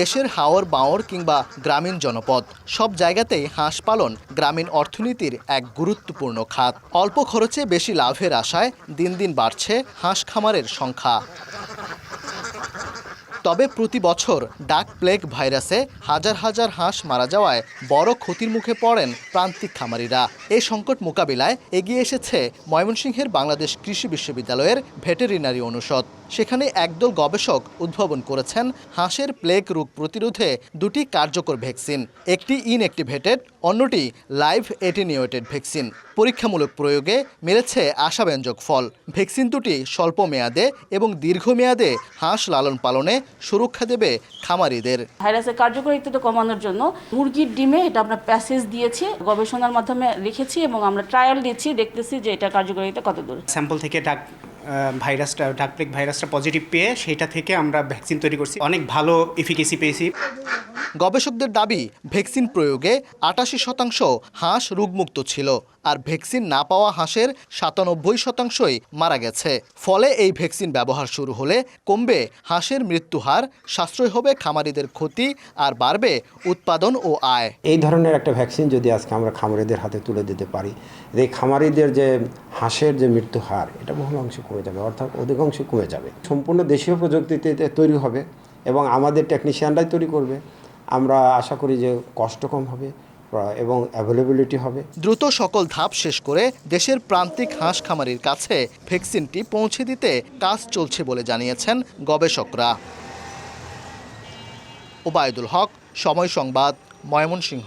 দেশের হাওর বাওর কিংবা গ্রামীণ জনপদ, সব জায়গাতেই হাঁস পালন গ্রামীণ অর্থনীতির এক গুরুত্বপূর্ণ খাত। অল্প খরচে বেশি লাভের আশায় দিন দিন বাড়ছে হাঁস খামারের সংখ্যা। তবে প্রতি বছর ডাক প্লেগ ভাইরাসে হাজার হাজার হাঁস মারা যাওয়ায় বড় ক্ষতির মুখে পড়েন প্রান্তিক খামারিরা। এই সংকট মোকাবিলায় এগিয়ে এসেছে ময়মনসিংহের বাংলাদেশ কৃষি বিশ্ববিদ্যালয়ের ভেটেরিনারি অনুষদ। সেখানে একদল গবেষক উদ্ভাবন করেছেন হাঁসের প্লেগ রোগ প্রতিরোধে দুটি কার্যকর ভ্যাকসিন একটি ইনঅ্যাক্টিভেটেড অন্যটি লাইভ এটিনিউয়েটেড ভ্যাকসিন। পরীক্ষামূলক প্রয়োগে মিলেছে আশাব্যঞ্জক ফল। ভ্যাকসিন দুটি স্বল্প মেয়াদে এবং দীর্ঘমেয়াদে হাঁস লালন পালনে সুরক্ষা দেবে খামারিদের। ভাইরাসের কার্যকারিতাটা কমানোর জন্য মুরগির ডিমে এটা আমরা প্যাসেজ দিয়েছি গবেষণার মাধ্যমে রেখেছি এবং আমরা ট্রায়াল দিচ্ছি দেখতেছি যে এটা কার্যকারিতা কত দূর স্যাম্পল থেকে ডাক ভাইরাসটা ডাকপ্লেক ভাইরাসটা পজিটিভ পেয়ে সেটা থেকে আমরা ভ্যাকসিন তৈরি করছি। অনেক ভালো এফিকেসি পেয়েছি। গবেষকদের দাবি, ভ্যাকসিন প্রয়োগে আটাশি শতাংশ হাঁস রোগমুক্ত ছিল আর ভ্যাকসিন না পাওয়া হাঁসের সাতানব্বই শতাংশই মারা গেছে। ফলে এই ভ্যাকসিন ব্যবহার শুরু হলে কমবে হাঁসের মৃত্যুহার সাশ্রয় হবে খামারিদের ক্ষতি আর বাড়বে উৎপাদন ও আয়। এই ধরনের একটা ভ্যাকসিন যদি আজকে আমরা খামারিদের হাতে তুলে দিতে পারি, এই খামারিদের যে হাঁসের যে মৃত্যু হার, এটা অংশে কমে যাবে, অর্থাৎ অধিকাংশ কমে যাবে। সম্পূর্ণ দেশীয় প্রযুক্তিতে তৈরি হবে এবং আমাদের টেকনিশিয়ানরাই তৈরি করবে। আমরা আশা করি যে কষ্ট কম হবে এবং অ্যাভেলেবিলিটি হবে। দ্রুত সকল ধাপ শেষ করে দেশের প্রান্তিক হাঁস খামারির কাছে ভ্যাকসিনটি পৌঁছে দিতে কাজ চলছে বলে জানিয়েছেন গবেষকরা। ওবায়দুল হক, সময় সংবাদ, ময়মনসিংহ।